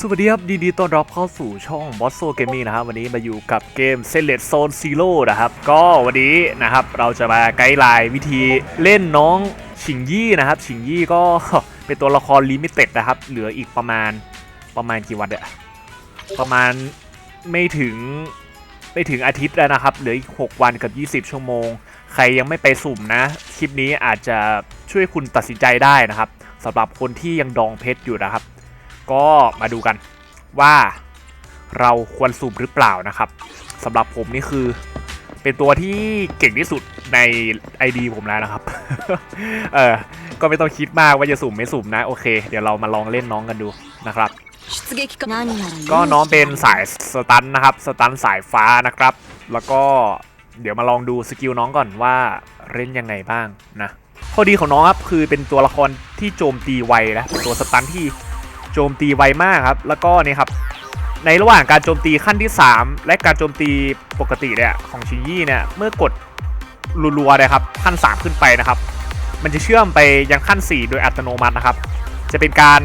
สวัสดีครับดีดีต้อนรับเข้าสู่ช่อง b o s s o Gaming นะครับ วันนี้มาอยู่กับเกม s e l e t Zone Zero นะครับ ก็วันนี้นะครับเราจะมาไกด์ไลน์วิธีเล่นน้องชิงยี่นะครับ ชิงยี่ก็เป็นตัวละครลิมิเต็ดนะครับ เหลืออีกประมาณประมาณกี่วันเดียประมาณไม่ถึงไม่ถึงอาทิตย์แล้วนะครับ เหลืออีก 6 วันกับ 20 ชั่วโมง ใครยังไม่ไปสุ่มนะ คลิปนี้อาจจะช่วยคุณตัดสินใจได้นะครับสำหรับคนที่ยังดองเพชรอยู่นะครับ ก็มาดูกันว่าเราควรสูบหรือเปล่านะครับสำหรับผมนี่คือเป็นตัวที่เก่งที่สุดในไอดีผมแล้วนะครับ เออ ก็ไม่ต้องคิดมากว่าจะสูบไม่สูบนะ โอเค เดี๋ยวเรามาลองเล่นน้องกันดูนะครับ ก็น้องเป็นสายสตันนะครับ สตันสายฟ้านะครับ แล้วก็เดี๋ยวมาลองดูสกิลน้องก่อนว่าเล่นยังไงบ้างนะ ข้อดีของน้องครับคือเป็นตัวละครที่โจมตีไวและตัวสตันที่ โจมตีไวมากครับ แล้วก็นี่ครับในระหว่างการโจมตีขั้นที่ 3 และการโจมตีปกติเนี่ยของชิงยี่เนี่ยเมื่อกดรัวๆนะครับขั้น 3 ขึ้นไปนะครับ มันจะเชื่อมไปยังขั้น 4 โดยอัตโนมัตินะครับ จะเป็นการ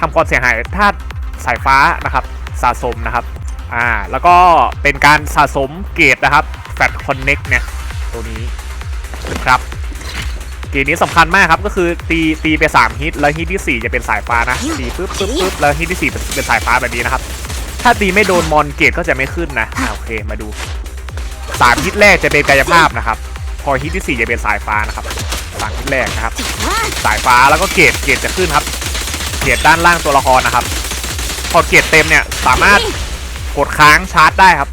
ทำความเสียหายธาตุสายฟ้านะครับสะสมนะครับอ่าแล้วก็เป็นการสะสมเกรดนะครับแฟตคอนเน็กเนี่ยตัวนี้ครับ เกมนี้สำคัญมากครับก็คือตีตีไป3ฮิตแล้วฮิตที่ 4 จะเป็นสายฟ้านะตีปึ๊บปึ๊บปึ๊บแล้วฮิตที่4เป็นเป็นสายฟ้าแบบนี้นะครับ ถ้าตีไม่โดนมอนเกตก็จะไม่ขึ้นนะโอเคมาดู3ฮิตแรกจะเป็นกายภาพนะครับ พอฮิตที่ 4 จะเป็นสายฟ้านะครับสามฮิตแรกนะครับ สายฟ้าแล้วก็เกตเกตจะขึ้นครับ เกตด้านล่างตัวละครนะครับ พอเกตเต็มเนี่ยสามารถกดค้างชาร์จได้ครับ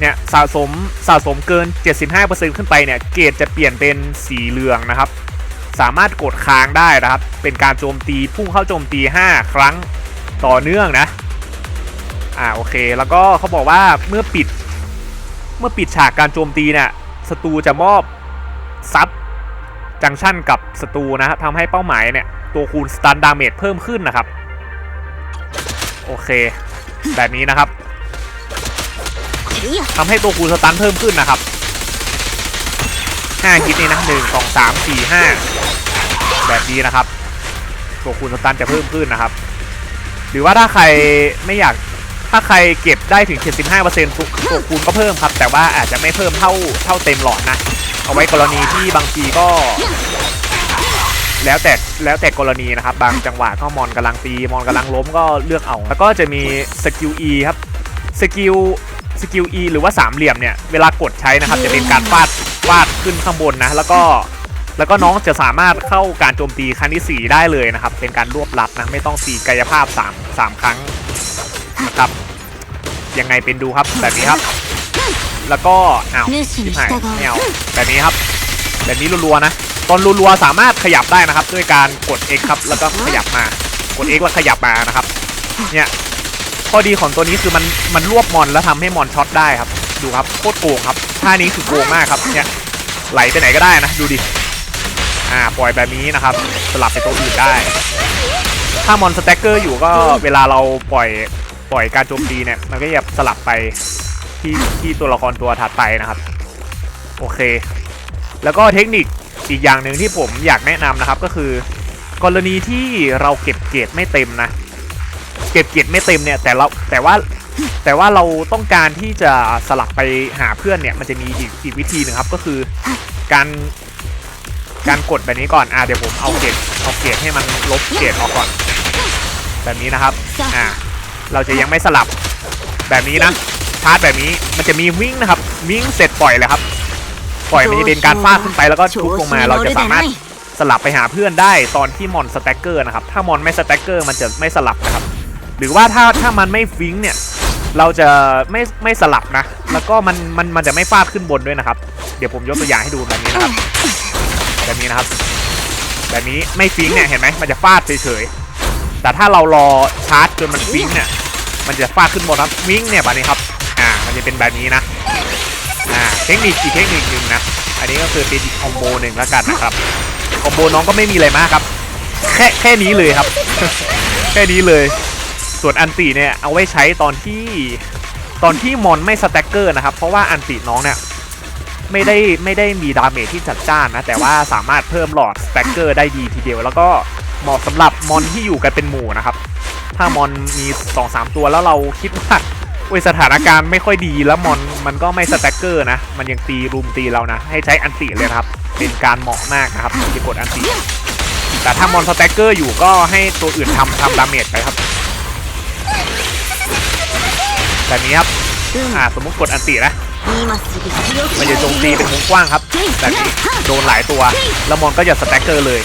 เนี่ยสะสมสะสมเกิน 75%ขึ้นไปเนี่ยเกรดจะเปลี่ยนเป็นสีเหลืองนะครับ สามารถกดค้างได้นะครับ เป็นการโจมตีพุ่งเข้าโจมตี 5 ครั้งต่อเนื่องนะอ่าโอเค แล้วก็เขาบอกว่าเมื่อปิด เมื่อปิดฉากการโจมตีเนี่ยศัตรูจะมอบซับจังชั่นกับศัตรูนะครับทำให้เป้าหมายเนี่ยตัวคูณสตันดาเมจเพิ่มขึ้นนะครับ โอเค แบบนี้นะครับ ทำให้ตัวคูณสตันเพิ่มขึ้นนะครับ5ฮิตนี่นะ1 2 3 4 5แบบนี้นะครับ ตัวคูณสตันจะเพิ่มขึ้นนะครับ หรือว่าถ้าใครไม่อยากถ้าใครเก็บได้ถึง 75%ตัวตัวคูณก็เพิ่มครับ แต่ว่าอาจจะไม่เพิ่มเท่าเท่าเต็มหลอดนะ เอาไว้กรณีที่บางทีก็ แล้วแต่แล้วแต่กรณีนะครับ บางจังหวะก็มอนกำลังตี มอนกำลังล้มก็เลือกเอา แล้วก็จะมีสกิล E ครับ สกิล สกิล E หรือว่าสามเหลี่ยมเนี่ยเวลากดใช้นะครับจะเป็นการฟาดฟาดขึ้นข้างบนนะแล้วก็แล้วก็น้องจะสามารถเข้าการโจมตีครั้งที่ 4 ได้เลยนะครับ เป็นการรวบลัดนะไม่ต้องสีกายภาพ 3 3 ครั้งนะครับยังไงเป็นดูครับแบบนี้ครับ แล้วก็อ้าวที่หายไม่เอาแบบนี้ครับ แบบนี้รัวๆนะ ตอนรัวๆสามารถขยับได้นะครับ ด้วยการกด X ครับแล้วก็ขยับมากด X แล้วขยับมานะครับเนี่ย ข้อดีของตัวนี้คือมันมันรวบมอนแล้วทำให้มอนช็อตได้ครับ ดูครับโคตรโกงครับท่านี้คือโกงมากครับเนี่ยไหลไปไหนก็ได้นะดูดิอ่าปล่อยแบบนี้นะครับ สลับไปตัวอื่นได้ ถ้ามอนสแต็กเกอร์อยู่ก็เวลาเราปล่อยปล่อยการโจมตีเนี่ยมันก็จะสลับไปที่ที่ตัวละครตัวถัดไปนะครับ โอเค แล้วก็เทคนิคอีกอย่างหนึ่งที่ผมอยากแนะนำนะครับก็คือ กรณีที่เราเก็บเกรดไม่เต็มนะ ก็บเกรดไม่เต็มเนี่ยแต่เราแต่ว่าแต่ว่าเราต้องการที่จะสลับไปหาเพื่อนเนี่ยมันจะมีอีกอีกวิธีหนึ่งครับก็คือการการกดแบบนี้ก่อนอ่าเดี๋ยวผมเอาเกรดเอาเกรดให้มันลบเกรดออกก่อน แบบนี้นะครับอ่าเราจะยังไม่สลับแบบนี้นะชาร์จแบบนี้มันจะมีวิ่งนะครับวิ่งเสร็จปล่อยเลยครับ ปล่อยมันจะเป็นการฟาดขึ้นไปแล้วก็ทุบลงมาเราจะสามารถสลับไปหาเพื่อนได้ตอนที่มอนสแต็กเกอร์นะครับถ้ามอนไม่สแต็กเกอร์มันจะไม่สลับนะครับ หรือว่าถ้าถ้ามันไม่ฟิงเนี่ย เราจะไม่ไม่สลับนะ แล้วก็มันมันมันจะไม่ฟาดขึ้นบนด้วยนะครับ เดี๋ยวผมยกตัวอย่างให้ดูแบบนี้นะครับ แบบนี้นะครับ แบบนี้ไม่ฟิงเนี่ยเห็นไหมมันจะฟาดเฉยๆแต่ถ้าเรารอชาร์จจนมันฟิงเนี่ย มันจะฟาดขึ้นบนครับฟิงเนี่ยแบบนี้ครับ อ่า มันจะเป็นแบบนี้นะ อ่า เทคนิคอีกเทคนิคหนึ่งนะ อันนี้ก็คือเป็นคอมโบหนึ่งแล้วกันนะครับ คอมโบน้องก็ไม่มีอะไรมากครับ แค่แค่นี้เลยครับ แค่นี้เลย ส่วนอันติเนี่ยเอาไว้ใช้ตอนที่ตอนที่มอนไม่สแต็กเกอร์นะครับ เพราะว่าอันติน้องเนี่ยไม่ได้ไม่ได้มีดาเมจที่จัดจ้านนะ แต่ว่าสามารถเพิ่มหลอดสแต็กเกอร์ได้ดีทีเดียว แล้วก็เหมาะสำหรับมอนที่อยู่กันเป็นหมู่นะครับ ถ้ามอนมี2อสามตัวแล้วเราคิดว่าโอ้ยสถานการณ์ไม่ค่อยดีแล้วมอนมันก็ไม่สแต็กเกอร์นะ มันยังตีรุมตีเรานะ ให้ใช้อันติเลยครับ เป็นการเหมาะมากนะครับที่กดอันติแต่ถ้ามอนสแต็กเกอร์อยู่ก็ให้ตัวอื่นทำทำดาเมจไปครับ แบบนี้ครับอ่าสมมติกดอันตีนะมันจะโจมตีเป็นวงกว้างครับแบบนี้โดนหลายตัว แล้วมอนก็จะสแต็กเกอร์เลย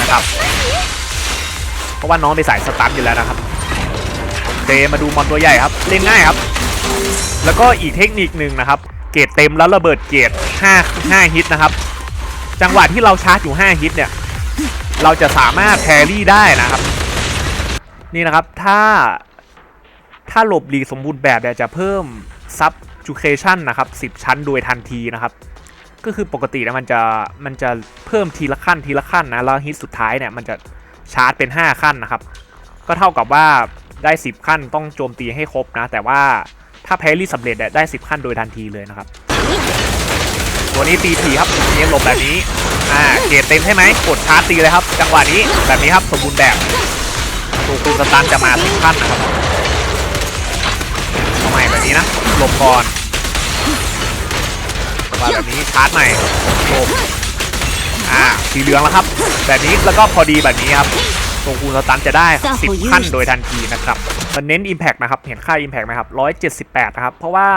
นะครับ เพราะว่าน้องไปสายสตันอยู่แล้วนะครับเตมาดูมอนตัวใหญ่ครับ เล่นง่ายครับ แล้วก็อีกเทคนิคหนึ่งนะครับ เกตเต็มแล้วระเบิดเกต5 5ฮิตนะครับ จังหวะที่เราชาร์จอยู่ 5 ฮิตเนี่ย เราจะสามารถแพรี่ได้นะครับ นี่นะครับถ้า ถ้าหลบหลีกสมบูรณ์แบบเนี่ยจะเพิ่มซับจูเคชันนะครับ 10 ชั้นโดยทันทีนะครับ ก็คือปกตินะมันจะมันจะเพิ่มทีละขั้นทีละขั้นนะ แล้วฮิตสุดท้ายเนี่ยมันจะชาร์จเป็น 5 ขั้นนะครับ ก็เท่ากับว่าได้ 10 ขั้นต้องโจมตีให้ครบนะ แต่ว่าถ้าแพรี่สำเร็จได้ 10 ขั้นโดยทันทีเลยนะครับ ตัวนี้ตีทีครับเนียหลบแบบนี้ อ่า เกรดเต็มใช่ไหมกดชาร์จตีเลยครับ จังหวะนี้แบบนี้ครับสมบูรณ์แบบตัวคูณสตันจะมาสิบขั้นนะครับ เอาใหม่แบบนี้นะหลบก่อนจังหวะแบบนี้ชาร์จใหม่หลบอ่าสีเหลืองแล้วครับ แบบนี้แล้วก็พอดีแบบนี้ครับตัวคูณสตันจะได้สิบขั้นโดยทันทีนะครับมันเน้น Impact นะครับ เห็นค่า Impact ไหมครับ178นะครับ เพราะว่า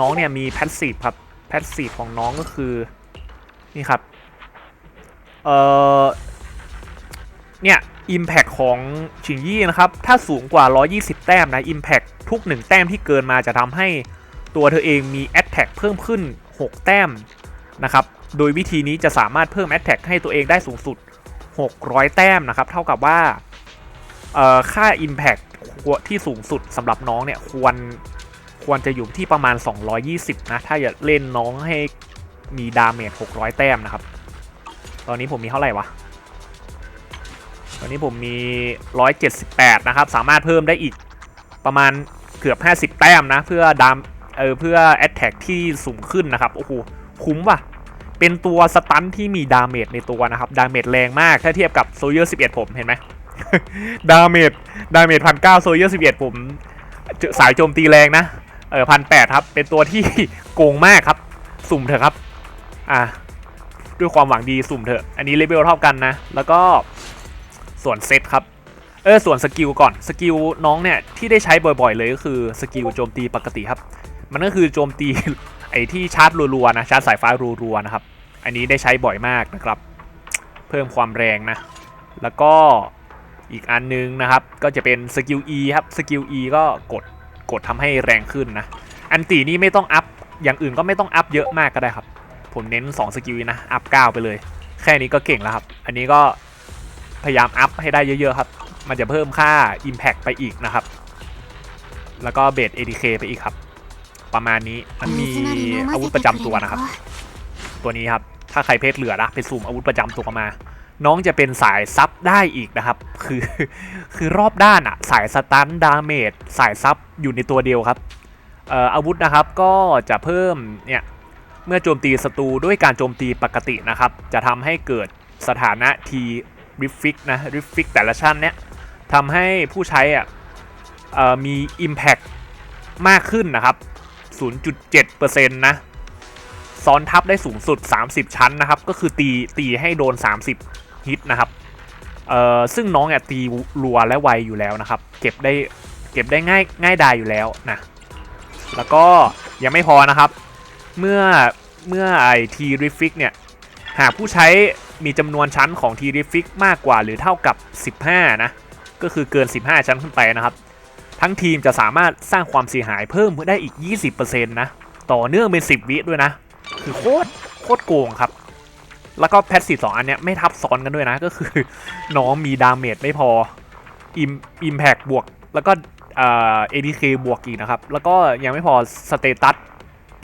น้องเนี่ยมี Passive ครับแพสซีฟของน้องก็คือ นี่ครับ เอ่อ เนี่ย Impact ของชิงยี่นะครับ ถ้าสูงกว่า 120 แต้มนะ Impact ทุก 1 แต้มที่เกินมาจะทำให้ตัวเธอเองมี Attack เพิ่มขึ้น 6 แต้มนะครับ โดยวิธีนี้จะสามารถเพิ่ม Attack ให้ตัวเองได้สูงสุด 600 แต้มนะครับ เท่ากับว่าค่า Impact ที่สูงสุดสำหรับน้องเนี่ยควรควรจะอยู่ที่ประมาณ 220 นะ ถ้าอยากเล่นน้องให้มีดาเมจ600 แต้มนะครับ ตอนนี้ผมมีเท่าไหร่วะ ตอนนี้ผมมี 178 นะครับ สามารถเพิ่มได้อีกประมาณเกือบ 50 แต้มนะ เพื่อดามเออเพื่อแอตแทกที่สูงขึ้นนะครับ โอ้โห คุ้มว่ะ เป็นตัวสตันที่มีดาเมจในตัวนะครับ ดาเมจแรงมาก ถ้าเทียบกับโซเยอร์11 ผมเห็นไหมดาเมจดาเมจพันเก้าโซเยอร์11ผมเจอสายโจมตีแรงนะ เออพันแปดครับ เป็นตัวที่โกงมากครับ สุ่มเถอะครับ อะ ด้วยความหวังดีสุ่มเถอะ อันนี้เลเวลเท่ากันนะ แล้วก็ ส่วนเซตครับ เออส่วนสกิลก่อน สกิลน้องเนี่ยที่ได้ใช้บ่อยๆเลยก็คือสกิลโจมตีปกติครับ มันก็คือโจมตีไอ้ที่ชาร์จรัวๆนะชาร์จสายฟ้ารัวๆนะครับ อันนี้ได้ใช้บ่อยมากนะครับ เพิ่มความแรงนะ แล้วก็อีกอันนึงนะครับ ก็จะเป็นสกิล E ครับ สกิล E ก็กดกดทำให้แรงขึ้นนะ อันตีนี่ไม่ต้องอัพ อย่างอื่นก็ไม่ต้องอัพเยอะมากก็ได้ครับ ผมเน้น 2 สกิลนะ อัพ 9 ไปเลย แค่นี้ก็เก่งแล้วครับ อันนี้ก็ พยายามอัพให้ได้เยอะๆครับ มันจะเพิ่มค่า Impact ไปอีกนะครับ แล้วก็เบส ADK ไปอีกครับ ประมาณนี้มันมีอาวุธประจำตัวนะครับ ตัวนี้ครับ ถ้าใครเพชรเหลือนะไปสุ่มอาวุธประจำตัวมา น้องจะเป็นสายซับได้อีกนะครับ คือคือรอบด้านอะสายสตันดาเมจสายซับอยู่ในตัวเดียวครับเอ่ออาวุธนะครับก็จะเพิ่มเนี่ยเมื่อโจมตีศัตรูด้วยการโจมตีปกตินะครับ จะทำให้เกิดสถานะที ริฟิกนะริฟิกแต่ละชั้นเนี่ยทำให้ผู้ใช้อะมี Impact มากขึ้นนะครับ 0.7%นะซ้อนทับได้สูงสุด 30 ชั้นนะครับ ก็คือตีตีให้โดน 30 ฮิตนะครับเอ่อซึ่งน้องเนี่ยตีรัวและไวอยู่แล้วนะครับ เก็บได้เก็บได้ง่ายง่ายดายอยู่แล้วนะแล้วก็ยังไม่พอนะครับ เมื่อเมื่อไอทีริฟิกเนี่ย หากผู้ใช้ มีจำนวนชั้นของทีริฟิกมากกว่าหรือเท่ากับ 15 นะ ก็คือเกิน 15 ชั้นขึ้นไปนะครับ ทั้งทีมจะสามารถสร้างความเสียหายเพิ่มได้อีก 20%นะ ต่อเนื่องเป็น 10 วิด้วยนะ คือโคตรโคตรโกงครับ แล้วก็แพทซีสองอันเนี้ยไม่ทับซ้อนกันด้วยนะ ก็คือน้องมีดาเมจไม่พออิมอิมแพกบวก แล้วก็เอ่อ ADK บวกอีกนะครับ แล้วก็ยังไม่พอสเตตัส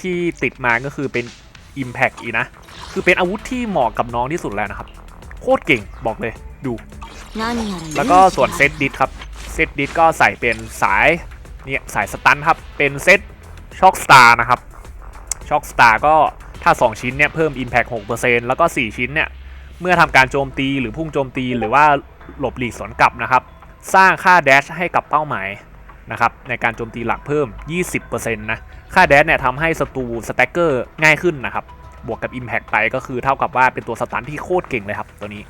ที่ติดมาก็คือเป็น Impact อีนะ คือเป็นอาวุธที่เหมาะกับน้องที่สุดแล้วนะครับ โคตรเก่งบอกเลยดู แล้วก็ส่วนเซตดิสครับ เซตดิสก็ใส่เป็นสายเนี่ยสายสตันครับ เป็นเซตช็อกสตาร์นะครับช็อกสตาร์ก็ถ้า 2 ชิ้นเนี่ยเพิ่ม Impact 6%แล้วก็ 4 ชิ้นเนี่ยเมื่อทำการโจมตีหรือพุ่งโจมตีหรือว่าหลบหลีกสวนกลับนะครับ สร้างค่าแดชให้กับเป้าหมายนะครับในการโจมตีหลักเพิ่ม 20%นะ ค่า dash เนี่ยทำให้ศัตรูสแต็กเกอร์ง่ายขึ้นนะครับ บวกกับ impact ไปก็คือเท่ากับว่าเป็นตัวสตันที่โคตรเก่งเลยครับตัวนี้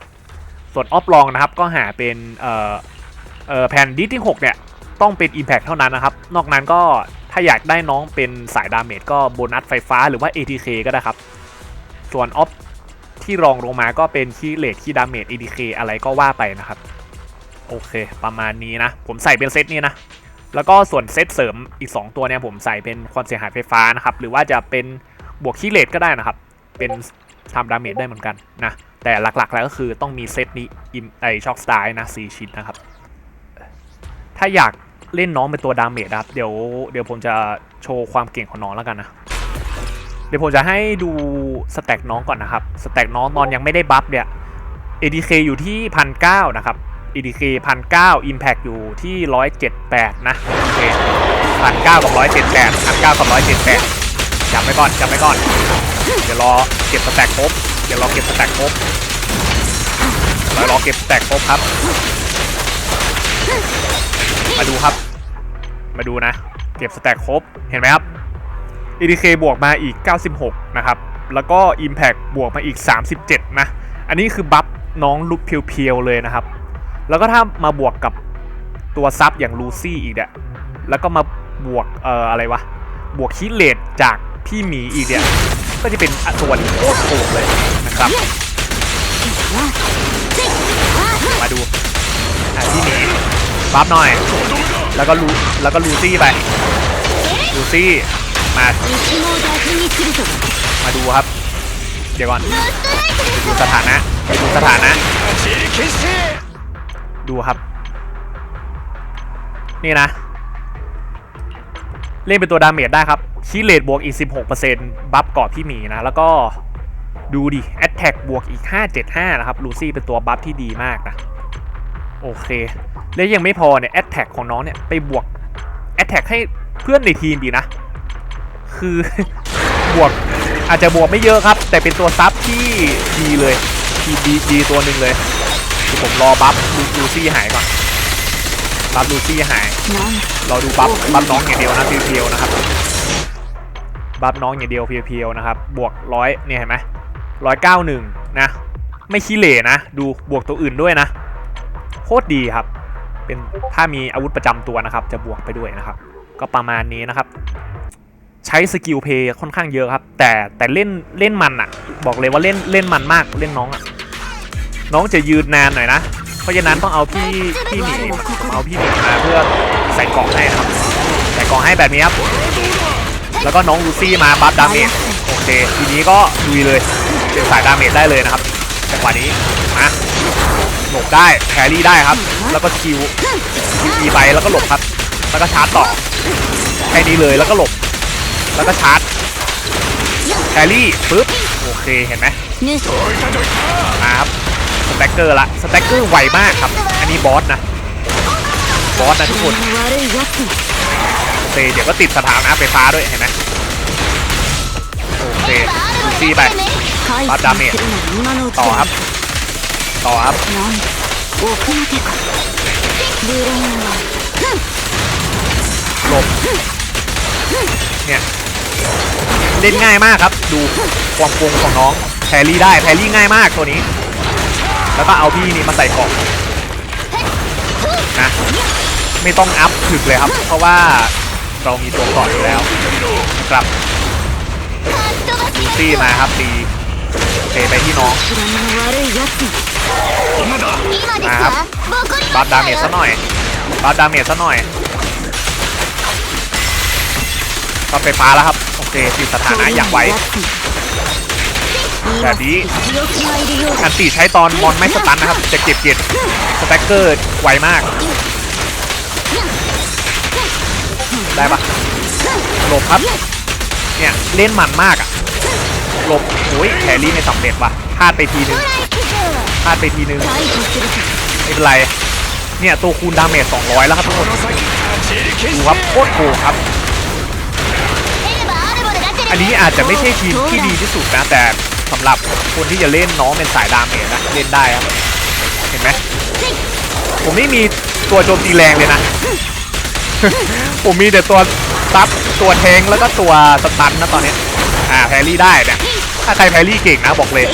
ส่วนออฟลองนะครับก็หาเป็นเอ่อเอ่อแผ่นดิสที่6เนี่ยต้องเป็น Impact เท่านั้นนะครับ นอกนั้นก็ถ้าอยากได้น้องเป็นสายดาเมจก็โบนัสไฟฟ้าหรือว่า ATK ก็ได้ครับ ส่วนออฟที่รองลงมาก็เป็นคีเลทคีดาเมจ ATK อะไรก็ว่าไปนะครับ โอเค ประมาณนี้นะ ผมใส่เป็นเซตนี้นะ แล้วก็ส่วนเซตเสริมอีก 2 ตัวเนี่ยผมใส่เป็นความเสียหายไฟฟ้านะครับ หรือว่าจะเป็นบวกคีเลทก็ได้นะครับ เป็นทำดาเมจได้เหมือนกันนะ แต่หลักๆแล้วก็คือต้องมีเซตนี้อิมไอช็อคสไตล์นะ4ชิ้นนะครับ ถ้าอยากเล่นน้องเป็นตัวดาเมจนะครับ เดี๋ยวเดี๋ยวผมจะโชว์ความเก่งของน้องแล้วกันนะ เดี๋ยวผมจะให้ดูสแต็กน้องก่อนนะครับ สแต็กน้องตอนยังไม่ได้บัฟเนี่ย ADK อยู่ที่พันเก้านะครับ ADK พันเก้า Impact อยู่ที่ร้อยเจ็ดแปดนะโอเคพันเก้ากับร้อยเจ็ดแปดพันเก้ากับร้อยเจ็ดแปดจำไว้ก่อนจำไว้ก่อน เดี๋ยวรอเก็บสแต็กครบเดี๋ยวรอเก็บสแต็กครบเดี๋ยวรอเก็บสแต็กครบครับ มาดูครับ มาดูนะ เก็บสแต็กครบเห็นไหมครับ EDK บวกมาอีก 96 นะครับ แล้วก็ Impact บวกมาอีก 37 นะ อันนี้คือบัฟน้องลุกเพียวๆเลยนะครับ แล้วก็ถ้ามาบวกกับตัวซับอย่างลูซี่อีกเนี่ยแล้วก็มาบวกเอ่ออะไรวะ บวกคิเลตจากพี่หมีอีกเนี่ย ก็จะเป็นอสวนโคตรโหดเลยนะครับ มาดูอะพี่หมีบัฟหน่อย แล้วก็ลูแล้วก็ลูซี่ไป ลูซี่ มา มาดูครับ เดี๋ยวก่อนดูสถานะดูสถานะ ดูครับ นี่นะ เล่นเป็นตัวดาเมจได้ครับคีเลตบวกอีก 16%บัฟเกาะพี่หมีนะ แล้วก็ดูดิแอตแทกบวกอีก 575 นะครับ ลูซี่เป็นตัวบัฟที่ดีมากนะ โอเค และยังไม่พอเนี่ยแอตแทกของน้องเนี่ย ไปบวกแอตแทกให้เพื่อนในทีมดีนะ คือบวกอาจจะบวกไม่เยอะครับ แต่เป็นตัวซับที่ดีเลย ทีดีดีตัวหนึ่งเลย คือผมรอบัฟลูลูซี่หายก่อนบัฟลูซี่หายなんรอดูบัฟบัฟน้องอย่างเดียวนะเพียวๆนะครับบัฟน้องอย่างเดียวเพียวๆนะครับบวกร้อยเนี่ยเห็นไหมร้อยเก้าหนึ่งนะ ไม่ขี้เหร่นะ ดูบวกตัวอื่นด้วยนะ โคตรดีครับ เป็นถ้ามีอาวุธประจำตัวนะครับ จะบวกไปด้วยนะครับ ก็ประมาณนี้นะครับ ใช้สกิลเพย์ค่อนข้างเยอะครับ แต่แต่เล่นเล่นมันอะบอกเลยว่าเล่นเล่นมันมากเล่นน้องอะ น้องจะยืนนานหน่อยนะ เพราะฉะนั้นต้องเอาพี่พี่หมีเอาพี่หมีมาเพื่อใส่กล่องให้นะครับ ใส่กล่องให้แบบนี้ครับ แล้วก็น้องลูซี่มาบัฟดาเมจโอเค ทีนี้ก็ลุยเลยเป็นสายดาเมจได้เลยนะครับจังหวะนี้มาหลบได้แครี่ได้ครับ แล้วก็สกิลสกิลไปแล้วก็หลบครับ แล้วก็ชาร์จต่อแค่นี้เลยแล้วก็หลบ แล้วก็ชาร์จแครี่ปึ๊บโอเคเห็นไหมมาครับ สแต็กเกอร์ละสแต็กเกอร์ไวมากครับ อันนี้บอสนะ บอสนะทุกคนโอเคเดี๋ยวก็ติดสถานะไฟฟ้าด้วยเห็นไหมโอเคซีไปบับดาเมจต่อครับ ต่อครับหลบเนี่ยเล่นง่ายมากครับ ดูความโกงของน้องแพรรี่ได้แพรรี่ง่ายมากตัวนี้ แล้วก็เอาพี่นี่มาใส่ของนะไม่ต้องอัพถึกเลยครับ เพราะว่าเรามีตัวก่อนอยู่แล้วครับดูซี่มาครับดีเตไปที่น้องนะครับบัฟดาเมจซะหน่อยบัฟดาเมจซะหน่อยก็ไปฟ้าแล้วครับ โอเคติดสถานะอย่างไว แบบนี้อันตีใช้ตอนมอนไม่สตันนะครับ จะเก็บเก็บสแต็กเกอร์ไวมาก ได้ปะหลบครับ เนี่ยเล่นหมันมากอะหลบโอ้ยแครี่ไม่สำเร็จว่ะพลาดไปทีนึงพลาดไปทีนึงไม่เป็นไร เนี่ยตัวคูณดาเมจ200 แล้วครับทุกคนดูครับโคตรโหครับ อันนี้อาจจะไม่ใช่ทีมที่ดีที่สุดนะแต่ สำหรับคนที่จะเล่นน้องเป็นสายดาเมจนะเล่นได้ครับเห็นไหมผมไม่มีตัวโจมตีแรงเลยนะ ผมมีแต่ตัวซับตัวแทงแล้วก็ตัวสตันนะตอนนี้อ่าแพรี่ได้เนี่ยถ้าใครแพรี่เก่งนะบอกเลย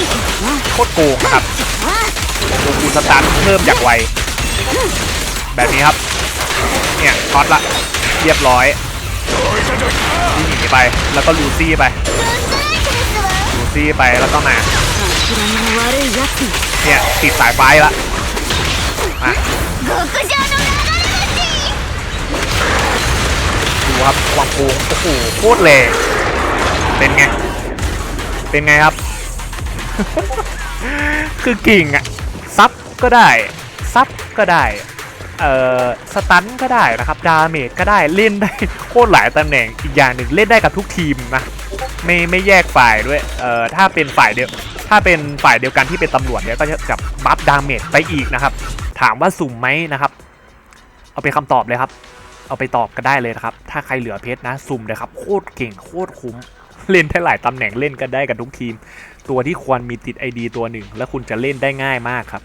โคตรโกงนะครับตัวคูสตันเพิ่มจากไวแบบนี้ครับเนี่ยช็อตละเรียบร้อยนี่หนีไปแล้วก็ลูซี่ไปี่ไปแล้วก็มาเนี่ยติดสายไฟละดูครับความพูงโอ้โหโคตรเลยเป็นไง เป็นไงครับ คือกิ่งอะซับก็ได้ ซับก็ได้ เอ่อ สตันก็ได้นะครับ ดาเมจก็ได้ เล่นได้โคตรหลายตำแหน่ง อีกอย่างหนึ่งเล่นได้กับทุกทีมนะ ไม่ไม่แยกฝ่ายด้วย เอ่อถ้าเป็นฝ่ายเดียวถ้าเป็นฝ่ายเดียวกันที่เป็นตำรวจเนี่ยก็จะกับบัฟดาเมจไปอีกนะครับ ถามว่าสุ่มไหมนะครับ เอาเป็นคำตอบเลยครับ เอาไปตอบกันได้เลยนะครับ ถ้าใครเหลือเพชรนะ สุ่มเลยครับโคตรเก่งโคตรคุ้มเล่นได้หลายตำแหน่งเล่นกันได้กับทุกทีม ตัวที่ควรมีติด ID ตัวหนึ่ง และคุณจะเล่นได้ง่ายมากครับ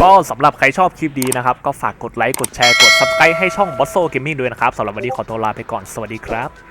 ก็สำหรับใครชอบคลิปดีนะครับ ก็ฝากกดไลค์กดแชร์กด subscribe ให้ช่อง b o s s o Gaming ด้วยนะครับสำหรับวันนี้ขอตัวลาไปก่อนสวัสดีครับ